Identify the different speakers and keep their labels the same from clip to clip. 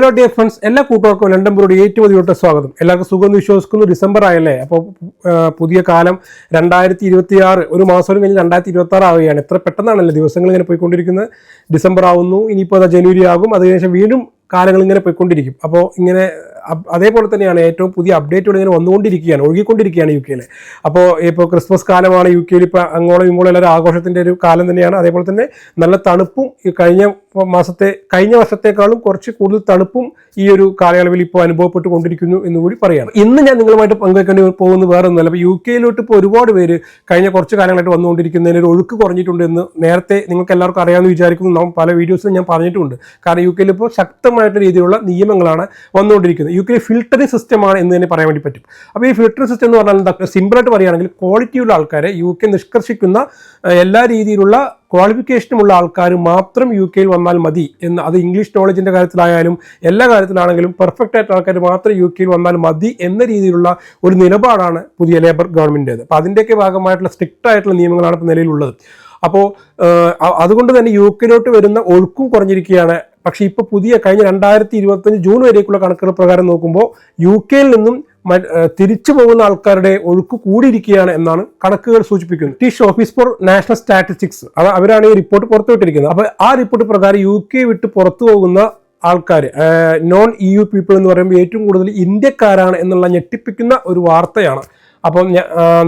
Speaker 1: Hello dear friends എല്ലാ കൂട്ടുകാർക്കും London broad ഏറ്റവും അധികം സ്വാഗതം. എല്ലാവർക്കും സുഖം വിശ്വസിക്കുന്നു. ഡിസംബർ ആയല്ലേ? അപ്പോൾ പുതിയ കാലം രണ്ടായിരത്തി ഇരുപത്തി ആറ് ഒരു മാസം കഴിഞ്ഞ് രണ്ടായിരത്തി ഇരുപത്തി ആറ് ആവുകയാണ്. എത്ര പെട്ടെന്നാണല്ലേ ദിവസങ്ങൾ ഇങ്ങനെ പോയിക്കൊണ്ടിരിക്കുന്നത്? ഡിസംബർ ആവുന്നു ഇനിയിപ്പോൾ അത് ജനുവരി ആകും. അതിനുശേഷം വീണ്ടും കാലങ്ങൾ ഇങ്ങനെ പോയിക്കൊണ്ടിരിക്കും. അപ്പോൾ ഇങ്ങനെ അതേപോലെ തന്നെയാണ് ഏറ്റവും പുതിയ അപ്ഡേറ്റുകൾ ഇങ്ങനെ വന്നുകൊണ്ടിരിക്കുകയാണ് ഒഴുകിക്കൊണ്ടിരിക്കുകയാണ് യു കെയിൽ അപ്പോൾ ഇപ്പോൾ ക്രിസ്മസ് കാലമാണ് യു കെയിൽ ഇപ്പോൾ അങ്ങോളം ഇങ്ങോളം എല്ലാവരും ആഘോഷത്തിന്റെ ഒരു കാലം തന്നെയാണ്. അതേപോലെ തന്നെ നല്ല തണുപ്പും കഴിഞ്ഞ മാസത്തെ കഴിഞ്ഞ വർഷത്തെക്കാളും കുറച്ച് കൂടുതൽ തണുപ്പും ഈ ഒരു കാലയളവിൽ ഇപ്പോൾ അനുഭവപ്പെട്ടുകൊണ്ടിരിക്കുന്നു എന്ന് കൂടി പറയാം ഇന്ന് ഞാൻ നിങ്ങളുമായിട്ട് പങ്കുവെക്കേണ്ടി പോകുന്നത് വേറെ ഒന്നുമല്ല അപ്പോൾ യു കെയിലോട്ട് ഇപ്പോൾ ഒരുപാട് പേര് കഴിഞ്ഞ കുറച്ച് കാലങ്ങളായിട്ട് വന്നുകൊണ്ടിരിക്കുന്നതിന് ഒരു ഒഴുക്ക് കുറഞ്ഞിട്ടുണ്ട് എന്ന് നേരത്തെ നിങ്ങൾക്ക് എല്ലാവർക്കും അറിയാമെന്ന് വിചാരിക്കുന്നു. നാം പല വീഡിയോസിലും ഞാൻ പറഞ്ഞിട്ടുണ്ട്. കാരണം യു കെയിൽ ഇപ്പോൾ ശക്തമായിട്ട് രീതിയിലുള്ള നിയമങ്ങളാണ് വന്നുകൊണ്ടിരിക്കുന്നത്. യു കെയിൽ ഫിൽട്ടറിംഗ് സിസ്റ്റമാണ് എന്ന് തന്നെ പറയാൻ വേണ്ടി പറ്റും. അപ്പോൾ ഈ ഫിൽട്ടറിംഗ് സിസ്റ്റം എന്ന് പറഞ്ഞാൽ എന്താ? സിമ്പിളായിട്ട് പറയുകയാണെങ്കിൽ ക്വാളിറ്റിയുള്ള ആൾക്കാരെ യു കെ നിഷ്കർഷിക്കുന്ന എല്ലാ രീതിയിലുള്ള ക്വാളിഫിക്കേഷനുമുള്ള ആൾക്കാർ മാത്രം യു കെയിൽ വന്നാൽ മതി എന്ന് അത് ഇംഗ്ലീഷ് നോളജിന്റെ കാര്യത്തിലായാലും എല്ലാ കാര്യത്തിലാണെങ്കിലും പെർഫെക്റ്റ് ആയിട്ട് ആൾക്കാർ മാത്രം യു കെയിൽ വന്നാൽ മതി എന്ന രീതിയിലുള്ള ഒരു നിലപാടാണ് പുതിയ ലേബർ ഗവൺമെന്റേത് അപ്പോൾ അതിന്റെയൊക്കെ ഭാഗമായിട്ടുള്ള സ്ട്രിക്റ്റ് ആയിട്ടുള്ള നിയമങ്ങളാണ് ഇപ്പോൾ നിലയിലുള്ളത് അപ്പോൾ അതുകൊണ്ട് തന്നെ യു കെയിലോട്ട് വരുന്ന ഒഴുക്കും കുറഞ്ഞിരിക്കുകയാണ്. പക്ഷേ ഇപ്പോൾ പുതിയ കഴിഞ്ഞ രണ്ടായിരത്തി ഇരുപത്തഞ്ച് ജൂൺ വരേക്കുള്ള കണക്കുകൾ പ്രകാരം നോക്കുമ്പോൾ യു കെയിൽ നിന്നും തിരിച്ചു പോകുന്ന ആൾക്കാരുടെ ഒഴുക്ക് കൂടിയിരിക്കുകയാണ് എന്നാണ് കണക്കുകൾ സൂചിപ്പിക്കുന്നത്. ടിഷ് ഓഫീസ് ഫോർ നാഷണൽ സ്റ്റാറ്റിസ്റ്റിക്സ്. അത് അവരാണ് ഈ റിപ്പോർട്ട് പുറത്തുവിട്ടിരിക്കുന്നത്. അപ്പോൾ ആ റിപ്പോർട്ട് പ്രകാരം യു കെ വിട്ട് പുറത്തു പോകുന്ന ആൾക്കാർ നോൺ ഇ യു പീപ്പിൾ എന്ന് പറയുമ്പോൾ ഏറ്റവും കൂടുതൽ ഇന്ത്യക്കാരാണ് എന്നുള്ള ഞെട്ടിപ്പിക്കുന്ന ഒരു വാർത്തയാണ്. അപ്പം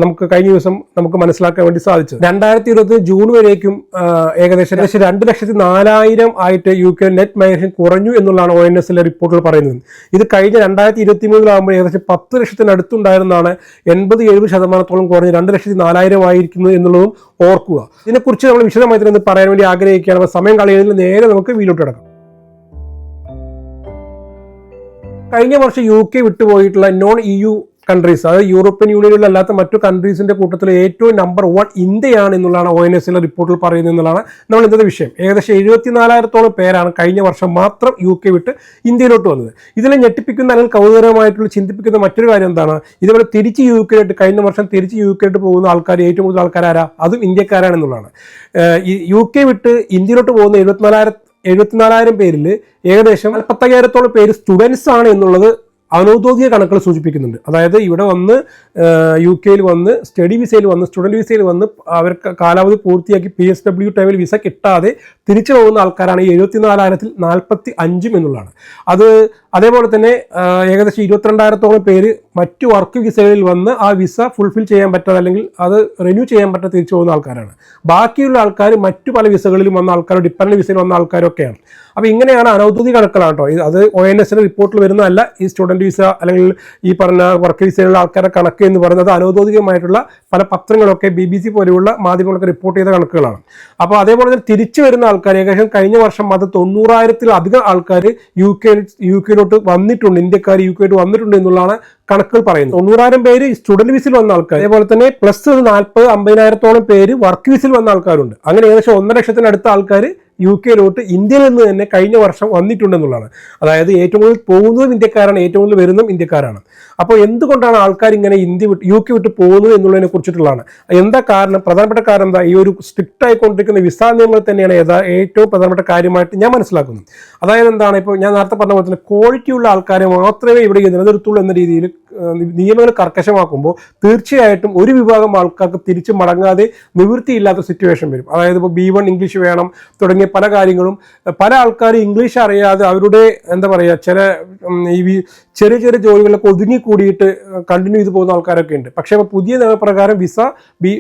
Speaker 1: നമുക്ക് കഴിഞ്ഞ ദിവസം നമുക്ക് മനസ്സിലാക്കാൻ വേണ്ടി സാധിച്ചു രണ്ടായിരത്തി ഇരുപത്തി ജൂൺ വരേക്കും ഏകദേശം ഏകദേശം രണ്ട് ലക്ഷത്തി നാലായിരം ആയിട്ട് യു കെ നെറ്റ് മൈഗ്രേഷൻ കുറഞ്ഞു എന്നുള്ളതാണ് ഒ എൻ എസിലെ റിപ്പോർട്ടുകൾ പറയുന്നത്. ഇത് കഴിഞ്ഞ രണ്ടായിരത്തി ഇരുപത്തി മൂന്നിലാകുമ്പോൾ ഏകദേശം പത്ത് ലക്ഷത്തിനടുത്തുണ്ടായിരുന്നതാണ് എൺപത് എഴുപത് ശതമാനത്തോളം കുറഞ്ഞ് രണ്ട് ലക്ഷത്തി നാലായിരം ആയിരിക്കുന്നു എന്നുള്ളതും ഓർക്കുക. ഇതിനെക്കുറിച്ച് നമ്മൾ വിശദമായി തന്നെ പറയാൻ വേണ്ടി ആഗ്രഹിക്കുകയാണ്. അപ്പോൾ സമയം കളയുന്നതിൽ നേരെ നമുക്ക് വീലോട്ട് കിടക്കാം. കഴിഞ്ഞ വർഷം യു കെ വിട്ടുപോയിട്ടുള്ള നോൺ ഇ യു കൺട്രീസ് അതായത് യൂറോപ്യൻ യൂണിയനിലുള്ള അല്ലാത്ത മറ്റു കൺട്രീസിന്റെ കൂട്ടത്തിൽ ഏറ്റവും നമ്പർ വൺ ഇന്ത്യയാണ് എന്നുള്ളതാണ് ഒ എൻ റിപ്പോർട്ടിൽ പറയുന്നത് എന്നുള്ളതാണ് നമ്മൾ ഇന്നത്തെ വിഷയം. ഏകദേശം എഴുപത്തിനാലായിരത്തോളം പേരാണ് കഴിഞ്ഞ വർഷം മാത്രം യു കെ വിട്ട് ഇന്ത്യയിലോട്ട് വന്നത്. ഇതിലെ ഞെട്ടിപ്പിക്കുന്ന അല്ലെങ്കിൽ കൗതുകരമായിട്ടുള്ള ചിന്തിപ്പിക്കുന്ന മറ്റൊരു കാര്യം എന്താണ്? ഇതുപോലെ തിരിച്ച് യു കെയിലോട്ട് കഴിഞ്ഞ വർഷം തിരിച്ച് യു കെയിലോട്ട് പോകുന്ന ആൾക്കാർ ഏറ്റവും കൂടുതൽ ആൾക്കാരാരാ അതും ഇന്ത്യക്കാരാണെന്നുള്ളതാണ് യു കെ വിട്ട് ഇന്ത്യയിലോട്ട് പോകുന്ന എഴുപത്തിനാലായിരം എഴുപത്തിനാലായിരം പേരിൽ ഏകദേശം നാൽപ്പത്തയ്യായിരത്തോളം പേര് സ്റ്റുഡൻസ് ആണ് എന്നുള്ളത് അനൗദ്യോഗിക കണക്കുകൾ സൂചിപ്പിക്കുന്നുണ്ട്. അതായത് ഇവിടെ വന്ന് യു കെയിൽ വന്ന് സ്റ്റഡി വിസയിൽ വന്ന് സ്റ്റുഡന്റ് വിസയിൽ വന്ന് അവർക്ക് കാലാവധി പൂർത്തിയാക്കി പി എസ് ഡബ്ല്യു ടൈമിൽ വിസ കിട്ടാതെ തിരിച്ചു പോകുന്ന ആൾക്കാരാണ് ഈ എഴുപത്തിനാലായിരത്തിൽ നാൽപ്പത്തി അഞ്ചും എന്നുള്ളതാണ്. അത് അതേപോലെ തന്നെ ഏകദേശം ഇരുപത്തിരണ്ടായിരത്തോളം പേര് മറ്റു വർക്ക് വിസകളിൽ വന്ന് ആ വിസ ഫുൾഫിൽ ചെയ്യാൻ പറ്റാതെ അല്ലെങ്കിൽ അത് റിന്യൂ ചെയ്യാൻ പറ്റാതെ തിരിച്ചു പോകുന്ന ആൾക്കാരാണ്. ബാക്കിയുള്ള ആൾക്കാർ മറ്റു പല വിസകളിലും വന്ന ആൾക്കാർ ഡിപ്പെൻഡന്റ് വിസയിൽ വന്ന ആൾക്കാരൊക്കെയാണ് അപ്പോൾ ഇങ്ങനെയാണ് അനൗദ്യോഗിക കണക്കുകളാണ് കേട്ടോ. അത് ഒ എൻ എസിന്റെ റിപ്പോർട്ടിൽ വരുന്നതല്ല. ഈ സ്റ്റുഡന്റ് വിസ അല്ലെങ്കിൽ ഈ പറഞ്ഞ വർക്ക് വിസയിലുള്ള ആൾക്കാരുടെ കണക്ക് എന്ന് പറയുന്നത് അനൗദ്യോഗികമായിട്ടുള്ള പല പത്രങ്ങളൊക്കെ ബി ബി സി പോലെയുള്ള മാധ്യമങ്ങളൊക്കെ റിപ്പോർട്ട് ചെയ്ത കണക്കുകളാണ്. അപ്പോൾ അതേപോലെ തന്നെ തിരിച്ചു വരുന്ന ആൾക്കാർ ഏകദേശം കഴിഞ്ഞ വർഷം അത് തൊണ്ണൂറായിരത്തിലധികം ആൾക്കാർ യു കെ യു കെയിലോട്ട് വന്നിട്ടുണ്ട് ഇന്ത്യക്കാർ യു കെയിലോട്ട് വന്നിട്ടുണ്ട് എന്നുള്ളതാണ് കണക്കുകൾ പറയുന്നത്. തൊണ്ണൂറായിരം പേര് സ്റ്റുഡന്റ് വിസിൽ വന്ന ആൾക്കാർ അതേപോലെ തന്നെ പ്ലസ് നാൽപ്പത് അമ്പതിനായിരത്തോളം പേര് വർക്ക് വിസിൽ വന്ന ആൾക്കാരുണ്ട്. അങ്ങനെ ഏകദേശം ഒന്നര ലക്ഷത്തിനടുത്ത ആൾക്കാർ യു കെയിലോട്ട് ഇന്ത്യയിൽ നിന്ന് തന്നെ കഴിഞ്ഞ വർഷം വന്നിട്ടുണ്ടെന്നുള്ളതാണ്. അതായത് ഏറ്റവും കൂടുതൽ പോകുന്നതും ഇന്ത്യക്കാരാണ് ഏറ്റവും കൂടുതൽ വരുന്നതും ഇന്ത്യക്കാരാണ്. അപ്പോൾ എന്തുകൊണ്ടാണ് ആൾക്കാർ ഇങ്ങനെ ഇന്ത്യ വിട്ട് യു കെ വിട്ട് പോകുന്നത് എന്നുള്ളതിനെ കുറിച്ചിട്ടുള്ളതാണ്. എന്താ കാരണം? പ്രധാനപ്പെട്ട കാരണം എന്താ? ഈ ഒരു സ്ട്രിക്റ്റ് ആയിക്കൊണ്ടിരിക്കുന്ന വിസ നിയമങ്ങൾ തന്നെയാണ് യഥാ ഏറ്റവും പ്രധാനപ്പെട്ട കാര്യമായിട്ട് ഞാൻ മനസ്സിലാക്കുന്നത്. അതായത് എന്താണ്? ഇപ്പോൾ ഞാൻ നേരത്തെ പറഞ്ഞ പോലെ തന്നെ ക്വാളിറ്റിയുള്ള ആൾക്കാരെ മാത്രമേ ഇവിടെ നിലനിർത്തുള്ളൂ എന്ന രീതിയിൽ നിയമങ്ങൾ കർക്കശമാക്കുമ്പോൾ തീർച്ചയായിട്ടും ഒരു വിഭാഗം ആൾക്കാർക്ക് തിരിച്ച് മടങ്ങാതെ നിവൃത്തിയില്ലാത്ത സിറ്റുവേഷൻ വരും. അതായത് ഇപ്പോൾ ബി വൺ ഇംഗ്ലീഷ് വേണം തുടങ്ങിയ പല കാര്യങ്ങളും. പല ആൾക്കാരും ഇംഗ്ലീഷ് അറിയാതെ അവരുടെ എന്താ പറയുക ചില ഈ ചെറിയ ചെറിയ ജോലികളിലൊക്കെ ഒതുങ്ങി കൂടിയിട്ട് കണ്ടിന്യൂ ചെയ്ത് പോകുന്ന ആൾക്കാരൊക്കെ ഉണ്ട്. പക്ഷേ പുതിയ നിയമപ്രകാരം വിസ ബി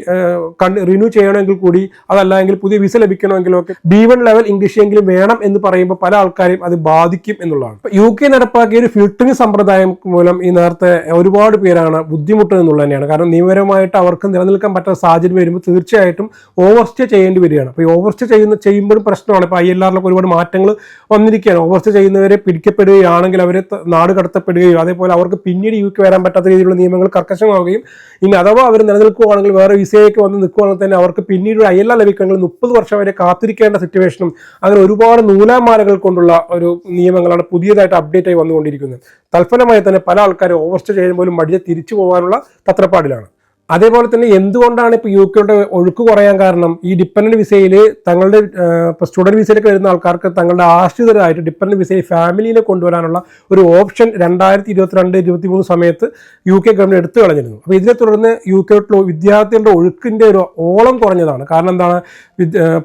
Speaker 1: റിന്യൂ ചെയ്യണമെങ്കിൽ കൂടി അതല്ല എങ്കിൽ പുതിയ വിസ ലഭിക്കണമെങ്കിലും ഒക്കെ ബി വൺ ലെവൽ ഇംഗ്ലീഷ് എങ്കിലും വേണം എന്ന് പറയുമ്പോൾ പല ആൾക്കാരെയും അത് ബാധിക്കും എന്നുള്ളതാണ്. യു കെ നടപ്പാക്കിയ ഒരു ഫിൽട്ടറിംഗ് സമ്പ്രദായം മൂലം ഈ നേരത്തെ ഒരുപാട് പേരാണ് ബുദ്ധിമുട്ടുന്നത് എന്നുള്ളത് തന്നെയാണ്. കാരണം നിയമപരമായിട്ട് അവർക്ക് നിലനിൽക്കാൻ പറ്റാത്ത സാഹചര്യം വരുമ്പോൾ തീർച്ചയായിട്ടും ഓവർ സ്റ്റേ ചെയ്യേണ്ടി വരികയാണ്. അപ്പോൾ ഈ ഓവർ സ്റ്റേ ചെയ്യുന്ന ചെയ്യുമ്പോഴും പ്രശ്നമാണ്. ഇപ്പോൾ ഐ എൽ ആറിലൊക്കെ ഒരുപാട് മാറ്റങ്ങൾ വന്നിരിക്കുകയാണ്. ഓവർ സ്റ്റേ ചെയ്യുന്നവരെ പിടിക്കപ്പെടുകയാണെങ്കിൽ അവരെ നാട് കടത്തപ്പെടുകയും അതേപോലെ അവർക്ക് പിന്നീട് യു കെ വരാൻ പറ്റാത്ത രീതിയിലുള്ള നിയമങ്ങൾ കർക്കശമാവുകയും ഇനി അഥവാ അവർ നിലനിൽക്കുകയാണെങ്കിൽ വേറെ വിസയൊക്കെ വന്ന് നിൽക്കുകയാണെങ്കിൽ തന്നെ അവർക്ക് പിന്നീട് ഒരു അയല ലഭിക്കണമെങ്കിൽ മുപ്പത് വർഷം വരെ കാത്തിരിക്കേണ്ട സിറ്റുവേഷനും അങ്ങനെ ഒരുപാട് നൂലാമാലകൾ കൊണ്ടുള്ള ഒരു നിയമങ്ങളാണ് പുതിയതായിട്ട് അപ്ഡേറ്റ് ആയി വന്നുകൊണ്ടിരിക്കുന്നത്. തൽഫലമായി തന്നെ പല ആൾക്കാരും ഓവർസ്റ്റ് ചെയ്യുമ്പോഴും മടിയെ തിരിച്ചു പോകാനുള്ള തത്രപ്പാടിലാണ്. അതേപോലെ തന്നെ എന്തുകൊണ്ടാണ് ഇപ്പോൾ യു കെയുടെ ഒഴുക്ക് കുറയാൻ കാരണം? ഈ ഡിപ്പെൻഡന്റ് വിസയിൽ തങ്ങളുടെ ഇപ്പോൾ വിസയിലേക്ക് വരുന്ന ആൾക്കാർക്ക് തങ്ങളുടെ ആശ്രിതരായിട്ട് ഡിപ്പെൻഡന്റ് വിസയിൽ ഫാമിലിനെ കൊണ്ടുവരാനുള്ള ഒരു ഓപ്ഷൻ രണ്ടായിരത്തി ഇരുപത്തിരണ്ട് ഇരുപത്തി മൂന്ന് സമയത്ത് യു കെ ഗവൺമെന്റ് എടുത്തു കളഞ്ഞിരുന്നു. അപ്പോൾ ഇതിനെ തുടർന്ന് യു കെയിലുള്ള വിദ്യാർത്ഥികളുടെ ഒഴുക്കിന്റെ ഒരു ഓളം കുറഞ്ഞതാണ്. കാരണം എന്താണ്?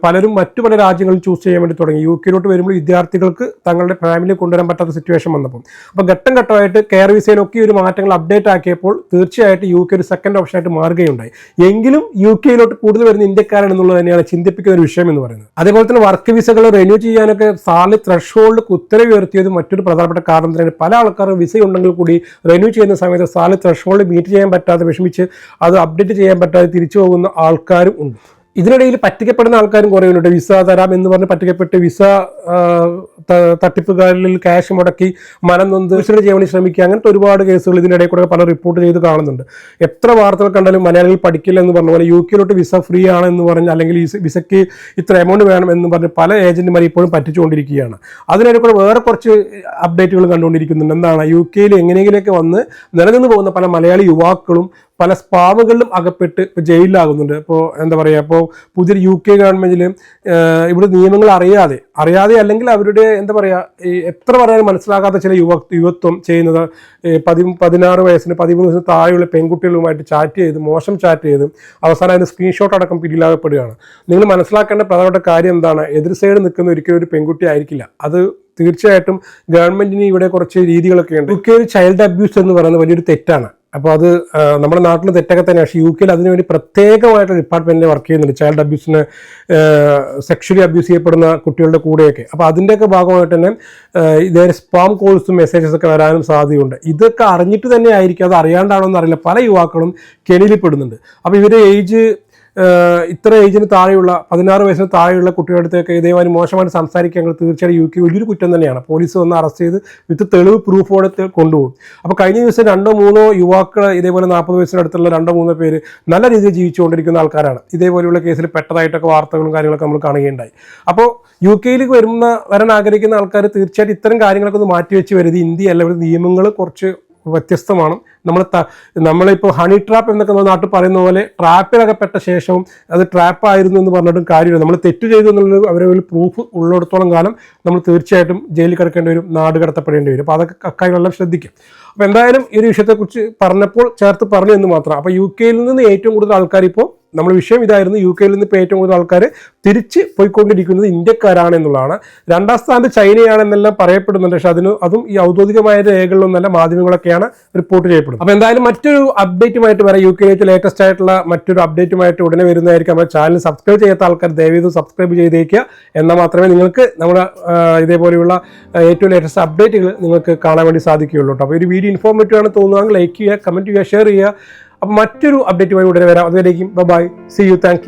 Speaker 1: പലരും മറ്റു പല രാജ്യങ്ങളിൽ ചൂസ് ചെയ്യാൻ വേണ്ടി തുടങ്ങി. യു കെയിലോട്ട് വരുമ്പോൾ വിദ്യാർത്ഥികൾക്ക് തങ്ങളുടെ ഫാമിലി കൊണ്ടുവരാൻ പറ്റാത്ത സിറ്റുവേഷൻ വന്നപ്പോൾ അപ്പോൾ ഘട്ടം ഘട്ടമായിട്ട് കെയർ വിസയിലൊക്കെ ഒരു മാറ്റങ്ങൾ അപ്ഡേറ്റ് ആക്കിയപ്പോൾ തീർച്ചയായിട്ടും യു കെ ഒരു സെക്കൻഡ് ഓപ്ഷനായിട്ട് മാറുകയുണ്ടായി എങ്കിലും യു കെയിലോട്ട് കൂടുതൽ വരുന്ന ഇന്ത്യക്കാരാണെന്നുള്ളത് തന്നെയാണ് ചിന്തിപ്പിക്കുന്ന ഒരു വിഷയം എന്ന് പറയുന്നത്. അതേപോലെ തന്നെ വർക്ക് വിസകൾ റിന്യൂ ചെയ്യാനൊക്കെ സാലി ത്രഷ് ഹോൾഡ് ഉത്തരവ് ഉയർത്തിയത് മറ്റൊരു പ്രധാനപ്പെട്ട കാരണം തന്നെയാണ് പല ആൾക്കാരും വിസ ഉണ്ടെങ്കിൽ കൂടി റിന്യൂ ചെയ്യുന്ന സമയത്ത് സാലി ത്രഷ് ഹോൾഡ് മീറ്റ് ചെയ്യാൻ പറ്റാതെ വിഷമിച്ച് അത് അപ്ഡേറ്റ് ചെയ്യാൻ പറ്റാതെ തിരിച്ചു പോകുന്ന ആൾക്കാരും ഉണ്ട്. ഇതിനിടയിൽ പറ്റിക്കപ്പെടുന്ന ആൾക്കാരും കുറേ ഉണ്ട്. വിസ തരാം എന്ന് പറഞ്ഞ് പറ്റിക്കപ്പെട്ട് വിസ തട്ടിപ്പുകാരിൽ ക്യാഷ് മുടക്കി മനം നൊന്ത് വിസയുടെ ചെയ്യാൻ ശ്രമിക്കുക. അങ്ങനത്തെ ഒരുപാട് കേസുകൾ ഇതിനിടയിൽ കൂടെ പല റിപ്പോർട്ട് ചെയ്ത് കാണുന്നുണ്ട്. എത്ര വാർത്തകൾ കണ്ടാലും മലയാളികൾ പഠിക്കില്ല എന്ന് പറഞ്ഞ പോലെ യു കെയിലോട്ട് വിസ ഫ്രീ ആണെന്ന് പറഞ്ഞ് അല്ലെങ്കിൽ വിസയ്ക്ക് ഇത്ര എമൗണ്ട് വേണം എന്ന് പറഞ്ഞ് പല ഏജന്റുമാർ ഇപ്പോഴും പറ്റിച്ചുകൊണ്ടിരിക്കുകയാണ്. അതിനിടയിൽ കൂടെ വേറെ കുറച്ച് അപ്ഡേറ്റുകൾ കണ്ടുകൊണ്ടിരിക്കുന്നുണ്ട്. എന്താണ്? യു കെയിൽ എങ്ങനെയെങ്കിലുമൊക്കെ വന്ന് നിലനിന്ന് പോകുന്ന പല മലയാളി യുവാക്കളും പല സ്പാമുകളിലും അകപ്പെട്ട് ഇപ്പോൾ ജയിലിലാകുന്നുണ്ട്. ഇപ്പോൾ എന്താ പറയുക ഇപ്പോൾ പുതിയൊരു യു കെ ഗവൺമെന്റിൽ ഇവിടെ നിയമങ്ങൾ അറിയാതെ അറിയാതെ അല്ലെങ്കിൽ അവരുടെ എന്താ പറയുക ഈ എത്ര പറയാനും മനസ്സിലാകാത്ത ചില യുവ യുവത്വം ചെയ്യുന്നത് പതി പതിനാറ് വയസ്സിന് പതിമൂന്ന് വയസ്സിന് താഴെയുള്ള പെൺകുട്ടികളുമായിട്ട് ചാറ്റ് ചെയ്ത് മോശം ചാറ്റ് ചെയ്ത് അവസാനം അതിന് സ്ക്രീൻഷോട്ട് അടക്കം പിടിയിലാകപ്പെടുകയാണ് നിങ്ങൾ മനസ്സിലാക്കേണ്ട പ്രധാനപ്പെട്ട കാര്യം എന്താണ്? എതിർ സൈഡ് നിൽക്കുന്ന ഒരിക്കലും ഒരു പെൺകുട്ടി ആയിരിക്കില്ല. അത് തീർച്ചയായിട്ടും ഗവൺമെന്റിന് ഇവിടെ കുറച്ച് രീതികളൊക്കെ ഉണ്ട്. യു ഒരു ചൈൽഡ് അബ്യൂസ് എന്ന് പറയുന്നത് വലിയൊരു തെറ്റാണ്. അപ്പോൾ അത് നമ്മുടെ നാട്ടിൽ തെറ്റൊക്കെ തന്നെ പക്ഷേ യു കെയിൽ അതിനുവേണ്ടി പ്രത്യേകമായിട്ട് ഡിപ്പാർട്ട്മെന്റിൽ വർക്ക് ചെയ്യുന്നുണ്ട്. ചൈൽഡ് അബ്യൂസിന് സെക്ഷലി അബ്യൂസ് ചെയ്യപ്പെടുന്ന കുട്ടികളുടെ കൂടെയൊക്കെ. അപ്പോൾ അതിന്റെയൊക്കെ ഭാഗമായിട്ട് തന്നെ ഇതേ സ്പാം കോൾസും മെസ്സേജസ് ഒക്കെ വരാനും സാധ്യതയുണ്ട്. ഇതൊക്കെ അറിഞ്ഞിട്ട് തന്നെ ആയിരിക്കും അത് അറിയാണ്ടാണോ എന്നറിയില്ല പല യുവാക്കളും കെണിയിൽപ്പെടുന്നുണ്ട്. അപ്പോൾ ഇവരുടെ ഏജ് ഇത്ര ഏജിന് താഴെയുള്ള പതിനാറ് വയസ്സിന് താഴെയുള്ള കുട്ടികളുടെ അടുത്തൊക്കെ ഇതേമാതിരി മോശമായിട്ട് സംസാരിക്കുക തീർച്ചയായും യു കെ വലിയൊരു കുറ്റം തന്നെയാണ്. പോലീസ് വന്ന് അറസ്റ്റ് ചെയ്ത് വിത്ത് തെളിവ് പ്രൂഫോടെ കൊണ്ടുപോകും. അപ്പോൾ കഴിഞ്ഞ ദിവസം രണ്ടോ മൂന്നോ യുവാക്കൾ ഇതേപോലെ നാൽപ്പത് വയസ്സിനടുത്തുള്ള രണ്ടോ മൂന്നോ പേര് നല്ല രീതിയിൽ ജീവിച്ചുകൊണ്ടിരിക്കുന്ന ആൾക്കാരാണ്. ഇതേപോലെയുള്ള കേസിൽ പെട്ടതായിട്ടൊക്കെ വാർത്തകളും കാര്യങ്ങളൊക്കെ നമ്മൾ കാണുകയുണ്ടായി. അപ്പോൾ യു കെയിലേക്ക് വരുന്ന വരാൻ ആഗ്രഹിക്കുന്ന ആൾക്കാർ തീർച്ചയായിട്ടും ഇത്തരം കാര്യങ്ങളൊക്കെ ഒന്ന് മാറ്റിവെച്ച് വരുത്. ഇന്ത്യ അല്ലെങ്കിൽ നിയമങ്ങൾ കുറച്ച് വ്യത്യസ്തമാണ്. നമ്മൾ നമ്മളിപ്പോൾ ഹണി ട്രാപ്പ് എന്നൊക്കെ നമ്മുടെ നാട്ടിൽ പറയുന്ന പോലെ ട്രാപ്പിലകപ്പെട്ട ശേഷവും അത് ട്രാപ്പായിരുന്നു എന്ന് പറഞ്ഞിട്ടും കാര്യമില്ല. നമ്മൾ തെറ്റ് ചെയ്തു എന്നുള്ളത് അവരെ ഒരു പ്രൂഫ് ഉള്ളിടത്തോളം കാലം നമ്മൾ തീർച്ചയായിട്ടും ജയിലിൽ കിടക്കേണ്ടി വരും നാട് കടത്തപ്പെടേണ്ടി വരും. അപ്പോൾ അതൊക്കെ അക്കാര്യങ്ങളെല്ലാം ശ്രദ്ധിക്കും. അപ്പോൾ എന്തായാലും ഈ ഒരു വിഷയത്തെക്കുറിച്ച് പറഞ്ഞപ്പോൾ ചേർത്ത് പറഞ്ഞു എന്ന് മാത്രം. അപ്പോൾ യു കെയിൽ നിന്ന് ഏറ്റവും കൂടുതൽ ആൾക്കാർ ഇപ്പോൾ നമ്മുടെ വിഷയം ഇതായിരുന്നു യു കെയിൽ നിന്ന് ഇപ്പോൾ ഏറ്റവും കൂടുതൽ ആൾക്കാർ തിരിച്ച് പോയിക്കൊണ്ടിരിക്കുന്നത് ഇന്ത്യക്കാരാണ് എന്നുള്ളതാണ്. രണ്ടാം സ്ഥാനത്ത് ചൈനയാണെന്നെല്ലാം പറയപ്പെടുന്നുണ്ട്. പക്ഷെ അതിന് അതും ഈ ഔദ്യോഗികമായ രേഖകളിലൊന്നല്ല മാധ്യമങ്ങളൊക്കെയാണ് റിപ്പോർട്ട് ചെയ്യപ്പെടുന്നത്. അപ്പോൾ എന്തായാലും മറ്റൊരു അപ്ഡേറ്റുമായിട്ട് വരാം. യു കെയിലേക്ക് ലേറ്റസ്റ്റ് ആയിട്ടുള്ള മറ്റൊരു അപ്ഡേറ്റുമായിട്ട് ഉടനെ വരുന്നതായിരിക്കും. നമ്മുടെ ചാനൽ സബ്സ്ക്രൈബ് ചെയ്യാത്ത ആൾക്കാർ ദയവീത് സബ്സ്ക്രൈബ് ചെയ്തേക്കുക. എന്നാൽ മാത്രമേ നിങ്ങൾക്ക് നമ്മുടെ ഇതേപോലെയുള്ള ഏറ്റവും ലേറ്റസ്റ്റ് അപ്ഡേറ്റുകൾ നിങ്ങൾക്ക് കാണാൻ വേണ്ടി സാധിക്കുകയുള്ളൂ അപ്പോൾ ഒരു വീഡിയോ ഇൻഫോർമേറ്റീവ് ആണ് തോന്നുകയാണെങ്കിൽ ലൈക്ക് ചെയ്യുക കമന്റ് ചെയ്യുക ഷെയർ ചെയ്യുക. അപ്പോൾ മറ്റൊരു അപ്ഡേറ്റുമായി ഉടനെ വരാം. അതുവരേക്കും ബൈ സി യു താങ്ക്